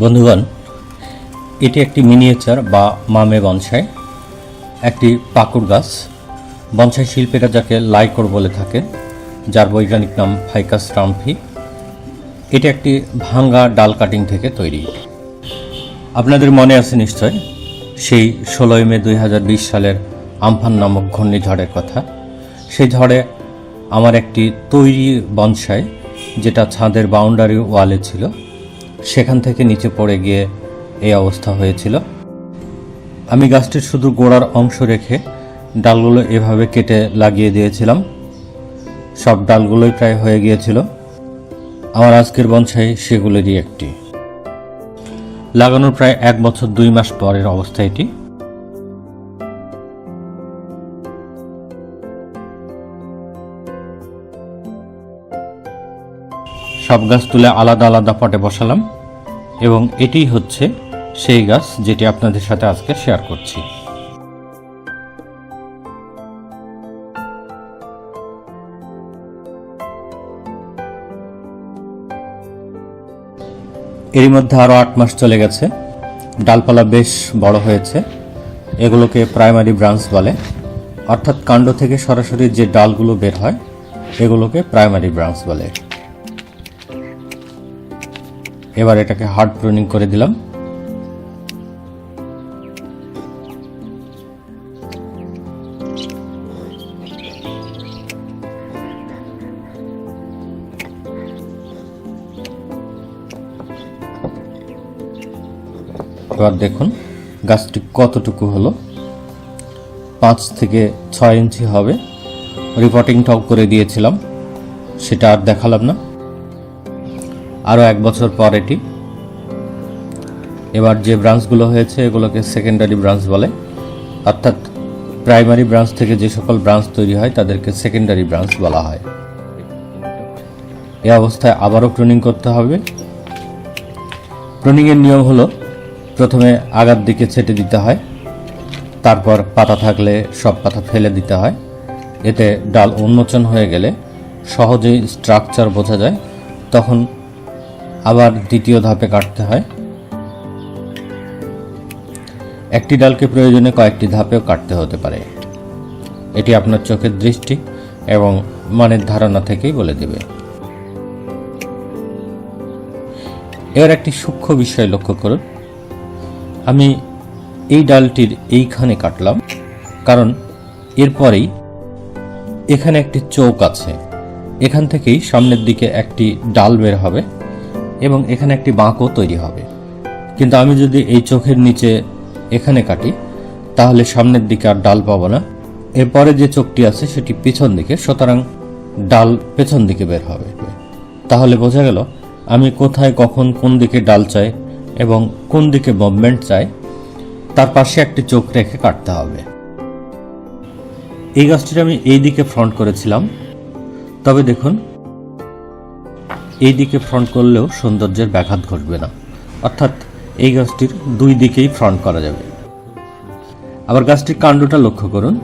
বন্ধুগণ, এটি একটি মিনিয়েচার বা মামে বনসাই, একটি পাকুড় গাছ। বনসাই শিল্পীরা যাকে লাইকর বলে থাকে যার বৈজ্ঞানিক নাম ফাইকাস রামফি। এটি একটি ভাঙ্গা ডাল কাটিং থেকে তৈরি। আপনাদের মনে আছে নিশ্চয়, সেই ষোলোই মে দুই হাজার বিশ সালের আমফান নামক ঘূর্ণিঝড়ের কথা। সেই ঝড়ে আমার একটি তৈরি বনসাই, যেটা ছাদের বাউন্ডারি ওয়ালে ছিল। সেখান থেকে নিচে পড়ে গিয়ে এই অবস্থা হয়েছিল। আমি গাছটির শুধু গোড়ার অংশ রেখে ডালগুলো এভাবে কেটে লাগিয়ে দিয়েছিলাম। সব ডালগুলোই প্রায় হয়ে গিয়েছিল। আমার আজকের বনসাই সেগুলোরই একটি। লাগানোর প্রায় এক বছর দুই মাস পরের অবস্থা এটি। সব গাছ তুলে আলাদা আলাদা পটে বসালাম এবং এটিই হচ্ছে সেই গাছ যেটি আপনাদের সাথে আজকে শেয়ার করছি। এরই মধ্যে আরও আট মাস চলে গেছে। ডালপালা বেশ বড় হয়েছে। এগুলোকে প্রাইমারি ব্রাঞ্চ বলে। অর্থাৎ কাণ্ড থেকে সরাসরি যে ডালগুলো বের হয়, এগুলোকে প্রাইমারি ব্রাঞ্চ বলে। এবার এটাকে হার্ড প্রুনিং করে দিলাম। এবার দেখুন, গাছটি কতটুকু হলো? পাঁচ থেকে ছয় ইঞ্চি হবে। রিপোর্টিং রিপোর্টিংটাও করে দিয়েছিলাম, সেটা আর দেখালাম না। আরও এক বছর পর এটি। এবার যে ব্রাঞ্চগুলো হয়েছে, এগুলোকে সেকেন্ডারি ব্রাঞ্চ বলে। অর্থাৎ প্রাইমারি ব্রাঞ্চ থেকে যে সকল ব্রাঞ্চ তৈরি হয়, তাদেরকে সেকেন্ডারি ব্রাঞ্চ বলা হয়। এ অবস্থায় আবারও প্রুনিং করতে হবে। প্রুনিংয়ের নিয়ম হলো, প্রথমে আগার দিকে ছেটে দিতে হয়। তারপর পাতা থাকলে সব পাতা ফেলে দিতে হয়। এতে ডাল উন্মোচন হয়ে গেলে সহজেই স্ট্রাকচার বোঝা যায়। তখন আবার দ্বিতীয় ধাপে কাটতে হয়। একটি ডালকে প্রয়োজনে কয়েকটি ধাপেও কাটতে হতে পারে। এটি আপনার চোখের দৃষ্টি এবং মানের ধারণা থেকেই বলে দেবে। এবার একটি সূক্ষ্ম বিষয় লক্ষ্য করুন। আমি এই ডালটির এইখানে কাটলাম, কারণ এরপরেই এখানে একটি চৌক আছে। এখান থেকেই সামনের দিকে একটি ডাল বের হবে। এবং এখানে একটি বাঁকও তৈরি হবে। কিন্তু আমি যদি এই চোখের নিচে এখানে কাটি, তাহলে সামনের দিকে আর ডাল পাবো না। এরপরে যে চোখটি আছে, সেটি পিছন দিকে, সুতরাং ডাল পেছন দিকে বের হবে। তাহলে বোঝা গেল, আমি কোথায় কখন কোন দিকে ডাল চাই এবং কোন দিকে মুভমেন্ট চাই, তার পাশে একটি চোখ রেখে কাটতে হবে। এই গাছটির আমি এই দিকে ফ্রন্ট করেছিলাম। তবে দেখুন এই দিকে ফ্রন্ট করলেও সৌন্দর্যের ব্যাঘাত ঘটবে না। অর্থাৎ এই গাছটির দুই দিকেই ফ্রন্ট করা যাবে। আবার গাছটির কাণ্ডটা লক্ষ্য করুন।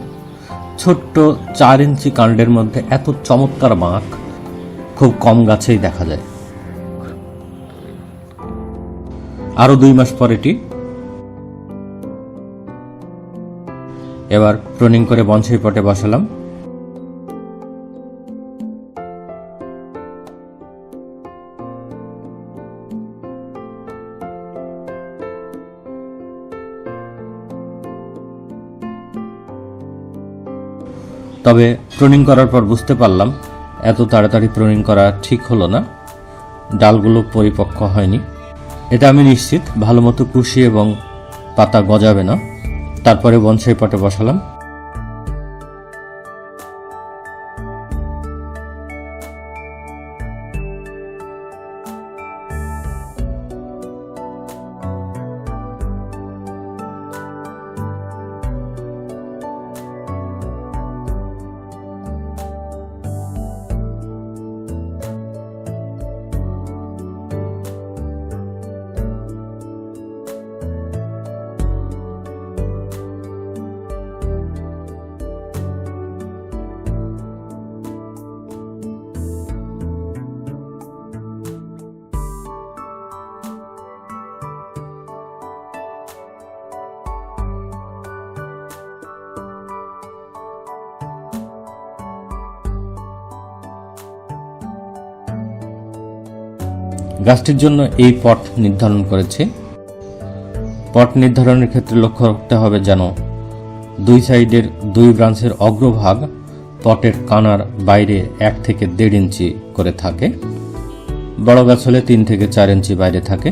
ছোট্ট চার ইঞ্চি কাণ্ডের মধ্যে এত চমৎকার বাঁক খুব কম গাছেই দেখা যায়। আরও দুই মাস পর এটি এবার প্রনিং করে বনসাই পটে বসালাম। তবে প্রনিং করার পর বুঝতে পারলাম, এত তাড়াতাড়ি প্রনিং করা ঠিক হলো না। ডালগুলো পরিপক্ক হয়নি। এটা আমি নিশ্চিত ভালো মতো কুশি এবং পাতা গজাবে না। তারপরে বনসাই পটে বসালাম। গাছটির জন্য এই পট নির্ধারণ করেছি। পট নির্ধারণের ক্ষেত্রে লক্ষ্য রাখতে হবে যেন দুই সাইডের দুই ব্রাঞ্চের অগ্রভাগ পটের কানার বাইরে এক থেকে দেড় ইঞ্চি করে থাকে। বড় গাছ হলে তিন থেকে চার ইঞ্চি বাইরে থাকে।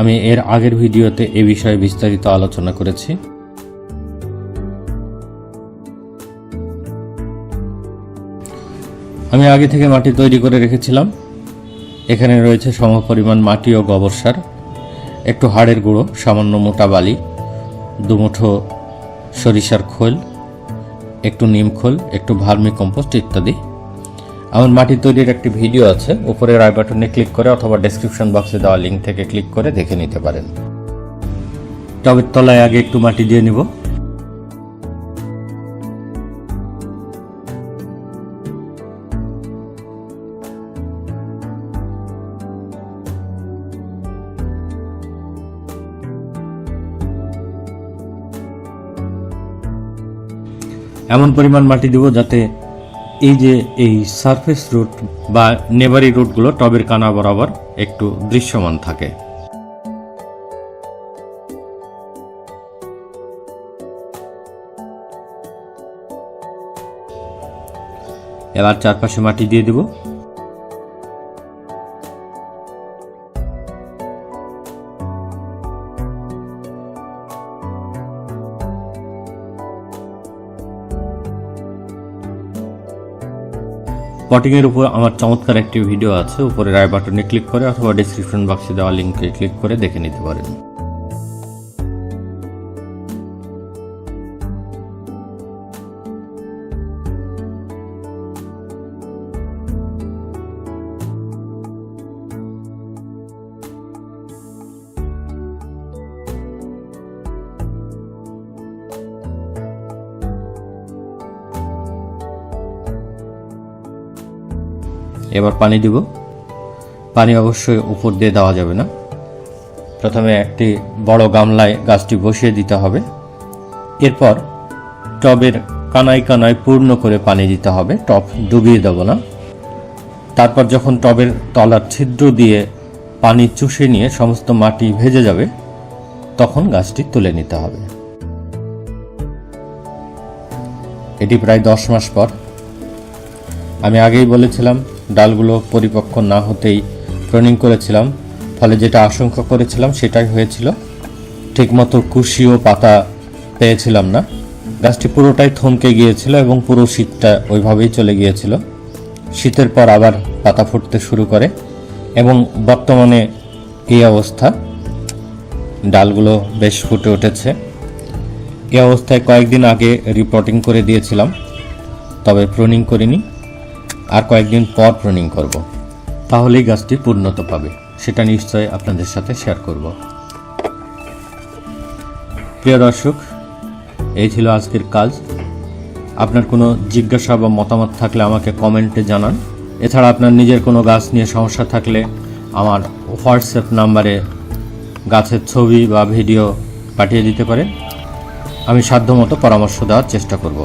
আমি এর আগের ভিডিওতে এ বিষয়ে বিস্তারিত আলোচনা করেছি। আমি আগে থেকে মাটি তৈরি করে রেখেছিলাম। এখানে রয়েছে সমপরিমাণ মাটি ও গোবর সার একটু হাড়ের গুঁড়ো, সামান্য মোটা বালি, দুমুঠো সরিষার খোল, একটু নিম খোল, একটু ভার্মি কম্পোস্ট ইত্যাদি। আমার মাটি তৈরির একটি ভিডিও আছে উপরের আই বাটনে ক্লিক করে অথবা ডেসক্রিপশন বক্সে দেওয়া লিঙ্ক থেকে ক্লিক করে দেখে নিতে পারেন। টবের তলায় আগে একটু মাটি দিয়ে নিব। এমন পরিমাণ মাটি দিব যাতে এই যে এই সারফেস রুট বা নেবারি রুটগুলো টবের কানা বরাবর একটু দৃশ্যমান থাকে। এবার চারপাশে মাটি দিয়ে দেব। পটিং এর উপর আমার চমৎকার একটি ভিডিও আছে। উপরে রায় বাটনে ক্লিক করে অথবা ডিসক্রিপশন বক্সে দেওয়া লিঙ্কে ক্লিক করে দেখে নিতে পারেন। এবার পানি দিব। পানি অবশ্যই উপর দিয়ে দেওয়া যাবে না। প্রথমে একটি বড় গামলায় গাছটি বসিয়ে দিতে হবে। এরপর টবের কানায় কানায় পূর্ণ করে পানি দিতে হবে। টব ডুবিয়ে দেব না। তারপর যখন টবের তলার ছিদ্র দিয়ে পানি চুষে নিয়ে সমস্ত মাটি ভেজে যাবে, তখন গাছটি তুলে নিতে হবে। এটি প্রায় দশ মাস পর। আমি আগেই বলেছিলাম ডালগুলো পরিপক্ক না হতেই প্রনিং করেছিলাম, ফলে যেটা আশঙ্কা করেছিলাম সেটাই হয়েছিল। ঠিকমতো কুশি ও পাতা পেয়েছিলাম না। গাছটি পুরোটাই থমকে গিয়েছিল এবং পুরো শীতটা ওইভাবেই চলে গিয়েছিল। শীতের পর আবার পাতা ফুটতে শুরু করে এবং বর্তমানে এই অবস্থা। ডালগুলো বেশ ফুটে উঠেছে। এই অবস্থায় কয়েকদিন আগে রিপোর্টিং করে দিয়েছিলাম, তবে প্রনিং করিনি। আর কয়েকদিন পর প্রনিং করব। তাহলেই গাছটি পূর্ণতা পাবে। সেটা নিশ্চয় আপনাদের সাথে শেয়ার করব। প্রিয় দর্শক, এই ছিল আজকের কাজ। আপনার কোনো জিজ্ঞাসা বা মতামত থাকলে আমাকে কমেন্টে জানান। এছাড়া আপনার নিজের কোনো গাছ নিয়ে সমস্যা থাকলে আমার হোয়াটসঅ্যাপ নাম্বারে গাছের ছবি বা ভিডিও পাঠিয়ে দিতে পারেন। আমি সাধ্যমতো পরামর্শ দেওয়ার চেষ্টা করব।